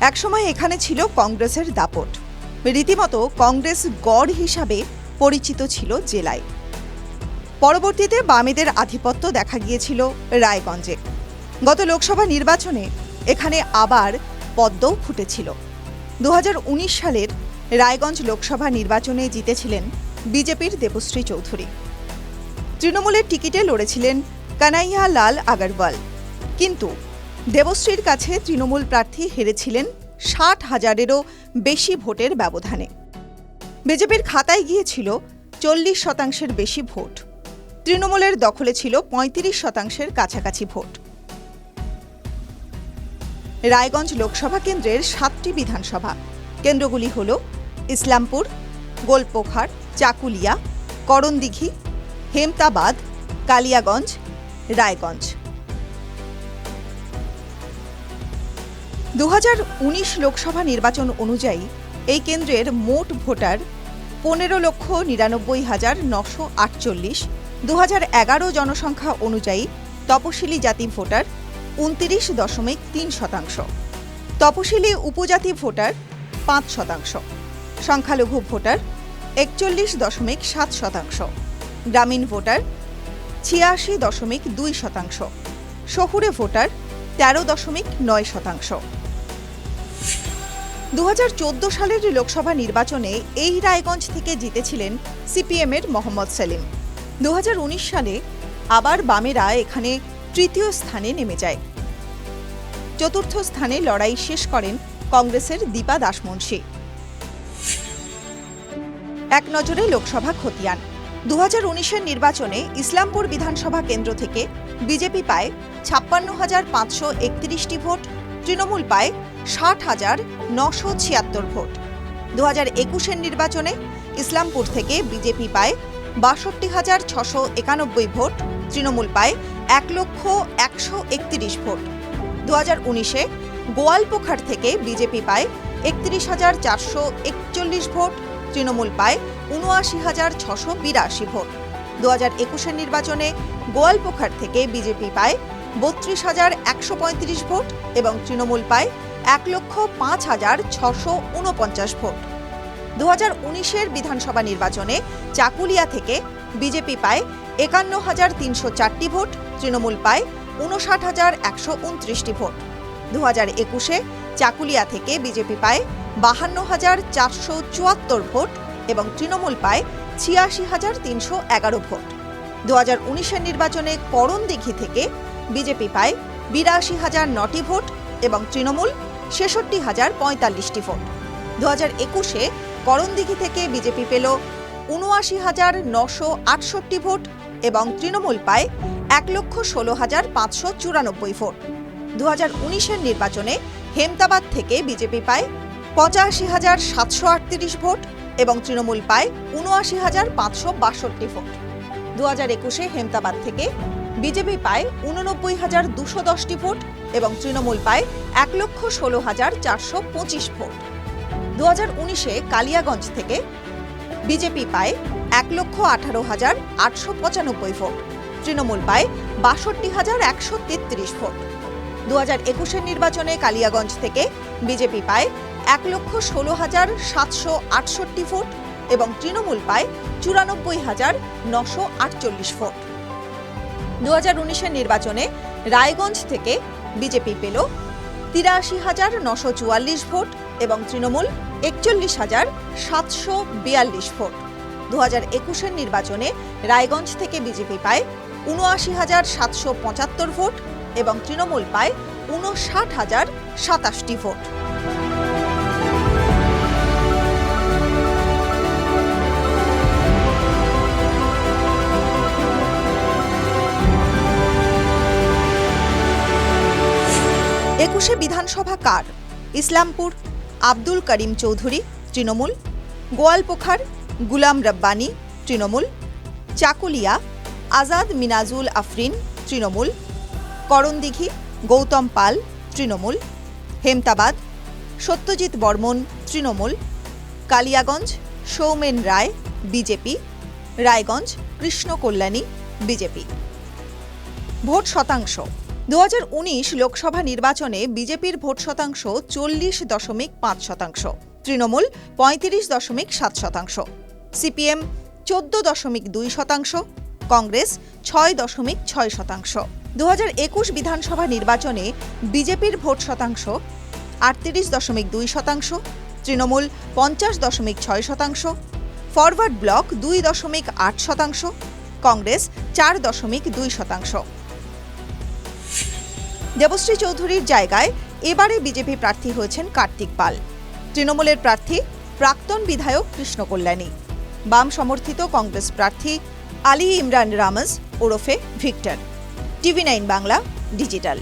একসময় এখানে ছিল কংগ্রেসের দাপট। রীতিমতো কংগ্রেস গড় হিসাবে পরিচিত ছিল জেলায়। পরবর্তীতে বামেদের আধিপত্য দেখা গিয়েছিল রায়গঞ্জে। গত লোকসভা নির্বাচনে এখানে আবার পদ্মও ফুটেছিল। দু হাজার উনিশ সালের রায়গঞ্জ লোকসভা নির্বাচনে জিতেছিলেন বিজেপির দেবশ্রী চৌধুরী। তৃণমূলের টিকিটে লড়েছিলেন কানাইয়া লাল আগরওয়াল। কিন্তু দেবশ্রীর কাছে তৃণমূল প্রার্থী হেরেছিলেন ষাট হাজারেরও বেশি ভোটের ব্যবধানে। বিজেপির খাতায় গিয়েছিল চল্লিশ শতাংশের বেশি ভোট। তৃণমূলের দখলে ছিল পঁয়ত্রিশ শতাংশের কাছাকাছি ভোট। রায়গঞ্জ লোকসভা কেন্দ্রের সাতটি বিধানসভা। কেন্দ্রগুলি হল ইসলামপুর, গোলপোখার, চাকুলিয়া, করণদিঘি, হেমতাবাদ, কালিয়াগঞ্জ, রায়গঞ্জ। দু হাজার উনিশ লোকসভা নির্বাচন অনুযায়ী এই কেন্দ্রের মোট ভোটার পনেরো লক্ষ নিরানব্বই হাজার নশো আটচল্লিশ। দু এগারো জনসংখ্যা অনুযায়ী তপশিলি জাতি ভোটার উনতিরিশ দশমিক তিন শতাংশ। তপশিলি উপজাতি ভোটার পাঁচ শতাংশ। সংখ্যালঘু ভোটার একচল্লিশ দশমিক সাত শতাংশ। গ্রামীণ ভোটার ছিয়াশি দশমিক দুই শতাংশ। শহুরে ভোটার তেরো দশমিক নয় শতাংশ। দু হাজার চোদ্দ সালের লোকসভা নির্বাচনে এই রায়গঞ্জ থেকে জিতেছিলেন সিপিএমের মোহাম্মদ সেলিম। দু হাজার উনিশ সালে আবার বামেরা এখানে তৃতীয় স্থানে নেমে যায়। চতুর্থ স্থানে লড়াই শেষ করেন কংগ্রেসের দীপা দাসমুন্সী এক নজরে লোকসভা খতিয়ান। দু হাজার উনিশের নির্বাচনে ইসলামপুর বিধানসভা কেন্দ্র থেকে বিজেপি পায় ছাপ্পান্ন হাজার পাঁচশো একত্রিশটি ভোট, তৃণমূল পায় ষাট হাজার নশো ছিয়াত্তর ভোট। দু হাজার একুশের নির্বাচনে ইসলামপুর থেকে বিজেপি পায় বাষট্টি হাজার ছশো একানব্বই ভোট, তৃণমূল পায় এক লক্ষ একশো একত্রিশ ভোট। দু হাজার উনিশে গোয়ালপোখার থেকে বিজেপি পায় একত্রিশ হাজার চারশো একচল্লিশ ভোট, তৃণমূল পায় উনআশি হাজার ছশো বিরাশি ভোট। দু হাজার একুশের নির্বাচনে গোয়ালপোখার থেকে বিজেপি পায় বত্রিশ হাজার একশো পঁয়ত্রিশ ভোট এবং তৃণমূল পায় এক লক্ষ পাঁচ হাজার ছশো উনপঞ্চাশ ভোট। দু হাজার উনিশের বিধানসভা নির্বাচনে চাকুলিয়া থেকে বিজেপি পায় একান্ন হাজার তিনশো চারটি ভোট, তৃণমূল পায় উনষাট হাজার একশো উনত্রিশটি ভোট। দু হাজার একুশে চাকুলিয়া থেকে বিজেপি পায় বাহান্ন হাজার চারশো চুয়াত্তর ভোট এবং তৃণমূল পায় ছিয়াশি হাজার তিনশো এগারো ভোট। দু হাজার উনিশের নির্বাচনে করণদিঘি থেকে বিজেপি পায় বিরাশি হাজার নটি ভোট এবং তৃণমূল ছেষট্টি হাজার পঁয়তাল্লিশটি ভোট। দু হাজার একুশে করণদিঘি থেকে বিজেপি পেল উনআশি হাজার নশো আটষট্টি ভোট এবং তৃণমূল পায় এক লক্ষ ষোলো হাজার পাঁচশো চুরানব্বই ভোট। দু হাজার উনিশের নির্বাচনে হেমতাবাদ থেকে বিজেপি পায় পঁচাশি হাজার সাতশো আটত্রিশ ভোট এবং তৃণমূল পায় উনআশি হাজার পাঁচশো বাষট্টি ভোট। দু হাজার একুশে হেমতাবাদ থেকে বিজেপি পায় উননব্বই হাজার দুশো দশটি ভোট এবং তৃণমূল পায় এক লক্ষ ষোলো হাজার চারশো পঁচিশ ভোট। দু হাজার উনিশে কালিয়াগঞ্জ থেকে বিজেপি পায় এক লক্ষ আঠারো হাজার আটশো পঁচানব্বই ভোট। তৃণমূল পায় বাষট্টি হাজার একশো তেত্রিশ ভোট। দু হাজার একুশের নির্বাচনে কালিয়াগঞ্জ থেকে বিজেপি পায় এক লক্ষ ষোলো হাজার সাতশো আটষট্টি ভোট এবং তৃণমূল পায় চুরানব্বই হাজার নশো আটচল্লিশ ভোট। দু হাজার নির্বাচনে রায়গঞ্জ থেকে বিজেপি পেল তিরাশি হাজার নশো চুয়াল্লিশ ভোট এবং তৃণমূল একচল্লিশ হাজার সাতশো বিয়াল্লিশ ভোট। দু হাজার একুশের নির্বাচনে রায়গঞ্জ থেকে বিজেপি পায় উনআশি হাজার সাতশো পঁচাত্তর ভোট এবং তৃণমূল পায় উনষাট হাজার সাতাশটি ভোট। একুশে বিধানসভা কার? Islampur, Abdul Karim Chowdhury, Trinamool. Goalpokhar, Ghulam Rabbani, Trinamool. Chakulia, Azad Minajul Afrin, Trinamool. Karandighi, Gautam Pal, Trinamool. Hemtabad, Satyajit Barman, Trinamool. Kaliaganj, Soumen Roy, BJP. Raiganj, Krishna Kalyani, BJP. Vote শতাংশ। দু হাজার উনিশ লোকসভা নির্বাচনে বিজেপির vote শতাংশ চল্লিশ দশমিক পাঁচ শতাংশ, তৃণমূল পঁয়ত্রিশ দশমিক সাত শতাংশ, সিপিএম চোদ্দ দশমিক দুই শতাংশ, কংগ্রেস ছয় দশমিক ছয় শতাংশ। দু বিধানসভা নির্বাচনে বিজেপির ভোট শতাংশ আটত্রিশ দশমিক দুই শতাংশ, তৃণমূল পঞ্চাশ দশমিক ছয় শতাংশ, ফরওয়ার্ড ব্লক দুই দশমিক আট শতাংশ, কংগ্রেস চার দশমিক দুই শতাংশ। দেবশ্রী চৌধুরীর জায়গায় এবারে বিজেপি প্রার্থী হয়েছেন কার্তিক পাল। তৃণমূলের প্রার্থী প্রাক্তন বিধায়ক কৃষ্ণ কল্যাণী। বাম সমর্থিত কংগ্রেস প্রার্থী আলী ইমরান রামজ ওরফে Victor. TV nine Bangla, digital.